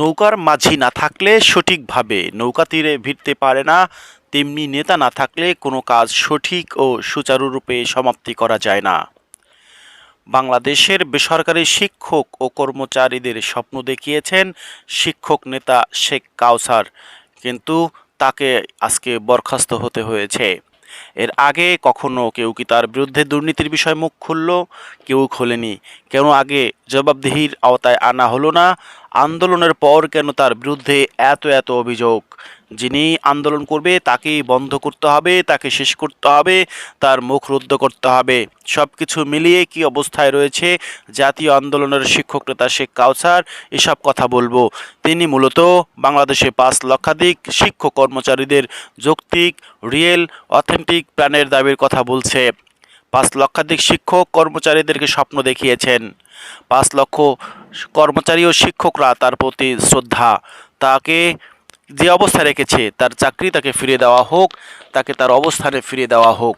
নৌকার মাঝি না থাকলে সঠিকভাবে নৌকা তীরে ভিড়তে পারে না। তেমনি নেতা না থাকলে কোনো কাজ সঠিক ও সুচারুরূপে সমাপ্তি করা যায় না। বাংলাদেশের বেসরকারি শিক্ষক ও কর্মচারীদের স্বপ্ন দেখিয়েছেন শিক্ষক নেতা শেখ কাউসার, কিন্তু তাকে আজকে বরখাস্ত হতে হয়েছে। এর আগে কখনো কেউ কি তার বিরুদ্ধে দুর্নীতির বিষয়ে মুখ খুলল? কেউ খোলেনি। কেন আগে জবাবদিহির আওতায় আনা হলো না? আন্দোলনের পর কেন তার বিরুদ্ধে এত এত অভিযোগ? যিনি আন্দোলন করবে, তাকেই বন্ধ করতে হবে, তাকে শেষ করতে হবে, তার মুখ রুদ্ধ করতে হবে। সব কিছু মিলিয়ে কি অবস্থায় রয়েছে জাতীয় আন্দোলনের শিক্ষক নেতা শেখ কাউসার, এসব কথা বলব। তিনি মূলত বাংলাদেশে পাঁচ লক্ষাধিক শিক্ষক কর্মচারীদের যৌক্তিক, রিয়েল, অথেন্টিক প্ল্যানের দাবির কথা বলছে। পাঁচ লক্ষাধিক শিক্ষক কর্মচারীদেরকে স্বপ্ন দেখিয়েছেন। পাঁচ লক্ষ কর্মচারী ও শিক্ষকরা তার প্রতি শ্রদ্ধা। তাকে যে অবস্থায় রেখেছে, তার চাকরি তাকে ফিরিয়ে দেওয়া হোক, তাকে তার অবস্থানে ফিরিয়ে দেওয়া হোক।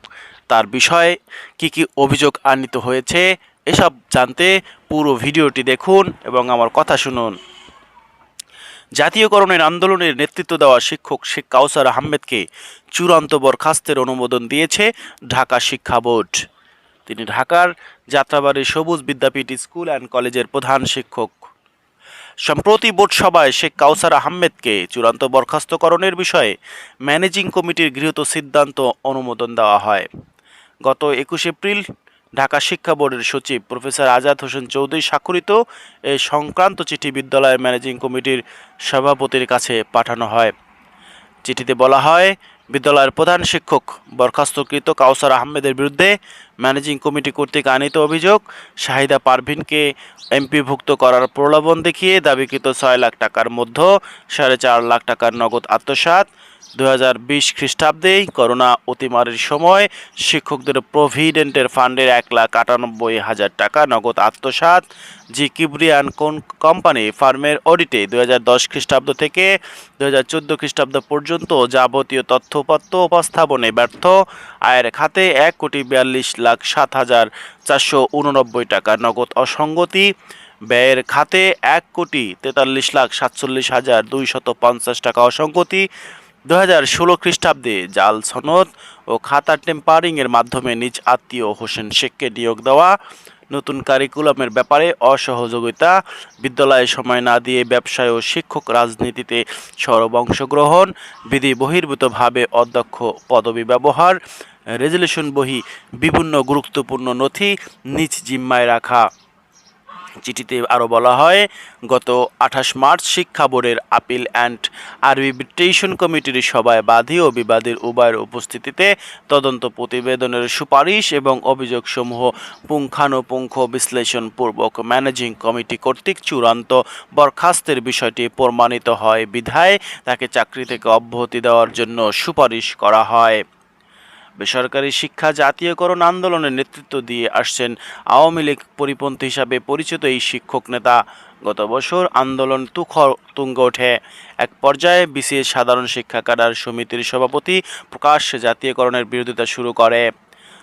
তার বিষয়ে কি কি অভিযোগ আনিত হয়েছে, এসব জানতে পুরো ভিডিওটি দেখুন এবং আমার কথা শুনুন। জাতীয়করণের আন্দোলনের নেতৃত্ব দেওয়া শিক্ষক শেখ কাউসার আহমেদকে চূড়ান্ত বরখাস্তের অনুমোদন দিয়েছে ঢাকা শিক্ষা বোর্ড। তিনি ঢাকার যাত্রাবাড়ি সবুজ বিদ্যাপীঠ স্কুল অ্যান্ড কলেজের প্রধান শিক্ষক। সম্প্রতি বোর্ড সভায় শেখ কাউসার আহমেদকে চূড়ান্ত বরখাস্তকরণের বিষয়ে ম্যানেজিং কমিটির গৃহীত সিদ্ধান্ত অনুমোদন দেওয়া হয়। গত একুশ এপ্রিল ঢাকা শিক্ষা বোর্ডের সচিব প্রফেসর আজাদ হোসেন চৌধুরী স্বাক্ষরিত এ সংক্রান্ত চিঠি বিদ্যালয়ের ম্যানেজিং কমিটির সভাপতির কাছে পাঠানো হয়। চিঠিতে বলা হয়, বিদ্যালয়ের প্রধান শিক্ষক বরখাস্তকৃত কাউসার আহমেদের বিরুদ্ধে ম্যানেজিং কমিটি কর্তৃক আনিত অভিযোগ, শাহিদা পারভিনকে এমপিভুক্ত করার প্রলোভন দেখিয়ে দাবিকৃত ছয় লাখ টাকার মধ্য সাড়ে চার লাখ টাকার নগদ আত্মসাৎ দু হাজার বিশ খ্রিস্টাব্দেই করোনা অতিমারির সময় শিক্ষকদের প্রভিডেন্টের ফান্ডের এক লাখ আটানব্বই হাজার টাকা নগদ আত্মসাৎ। জি কিবরিয়ান কোন কোম্পানি ফার্মের অডিটে দু খ্রিস্টাব্দ থেকে দু হাজার চোদ্দ খ্রিস্টাব্দ পর্যন্ত যাবতীয় তথ্যপত্র উপস্থাপনে ব্যর্থ। আয়ের খাতে এক কোটি বিয়াল্লিশ লাখ সাত হাজার চারশো উননব্বই টাকা নগদ অসঙ্গতি। ব্যয়ের খাতে এক কোটি তেতাল্লিশ লাখ সাতচল্লিশ হাজার দুইশত পঞ্চাশ টাকা অসঙ্গতি। দু হাজার ষোলো খ্রিস্টাব্দে জাল সনদ ও খাতা টেম্পারিংয়ের মাধ্যমে নিজ আত্মীয় হোসেন শেখকে নিয়োগ দেওয়া, নতুন কারিকুলামের ব্যাপারে অসহযোগিতা, বিদ্যালয়ে সময় না দিয়ে ব্যবসায় ও শিক্ষক রাজনীতিতে সরব অংশগ্রহণ, বিধি বহির্ভূতভাবে অধ্যক্ষ পদবি ব্যবহার রেজলিউশন বহি বিভিন্ন গুরুত্বপূর্ণ নথি নিজ জিম্মায় রাখা। চিঠিতে আরও বলা হয়, গত আঠাশ মার্চ শিক্ষা বোর্ডের আপিল অ্যান্ড আরবিট্রেশন কমিটির সভায় বাদী ও বিবাদীর উভয়ের উপস্থিতিতে তদন্ত প্রতিবেদনের সুপারিশ এবং অভিযোগসমূহ পুঙ্খানুপুঙ্খ বিশ্লেষণপূর্বক ম্যানেজিং কমিটি কর্তৃক চূড়ান্ত বরখাস্তের বিষয়টি প্রমাণিত হয়। বিধায় তাকে চাকরি থেকে অব্যাহতি দেওয়ার জন্য সুপারিশ করা হয়। বেসরকারি শিক্ষা জাতীয়করণ আন্দোলনের নেতৃত্ব দিয়ে আসছেন আওয়ামী লীগ পরিপন্থী হিসাবে পরিচিত এই শিক্ষক নেতা। গত বছর আন্দোলন তুখর তুঙ্গ ওঠে। এক পর্যায়ে বিসিএস সাধারণ শিক্ষা ক্যাডার সমিতির সভাপতি প্রকাশ্যে জাতীয়করণের বিরোধিতা শুরু করে।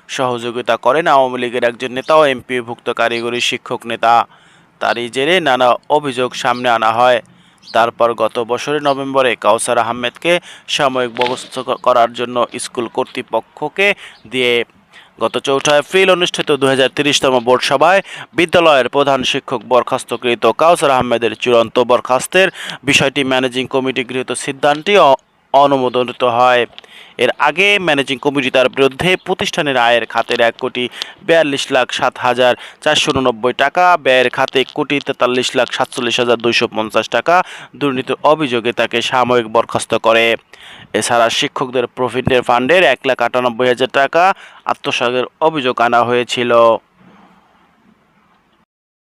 সহযোগিতা করেন আওয়ামী লীগের একজন নেতা ও এমপিভুক্ত কারিগরি শিক্ষক নেতা। তারই জেরে নানা অভিযোগ সামনে আনা হয়। তারপর গত বছরের নভেম্বরে কাউসার আহমেদকে সাময়িক বরখাস্ত করার জন্য স্কুল কর্তৃপক্ষকে দিয়ে গত চৌঠা এপ্রিল অনুষ্ঠিত দু তম বোর্ড সভায় বিদ্যালয়ের প্রধান শিক্ষক বরখাস্তকৃত কাউসার আহমেদের চূড়ান্ত বরখাস্তের বিষয়টি ম্যানেজিং কমিটি গৃহীত সিদ্ধান্তটি অনুমোদিত হয়। এর আগে ম্যানেজিং কমিটি তার বিরুদ্ধে প্রতিষ্ঠানের আয়ের খাতের এক কোটি বিয়াল্লিশ লাখ সাত হাজার চারশো উননব্বই টাকা, ব্যয়ের খাতে এক কোটি তেতাল্লিশ লাখ সাতচল্লিশ হাজার দুইশো পঞ্চাশ টাকা দুর্নীতির অভিযোগে তাকে সাময়িক বরখাস্ত করে। এছাড়া শিক্ষকদের প্রফিটের ফান্ডের এক লাখ আটানব্বই হাজার টাকা আত্মসাতের অভিযোগ আনা হয়েছিল।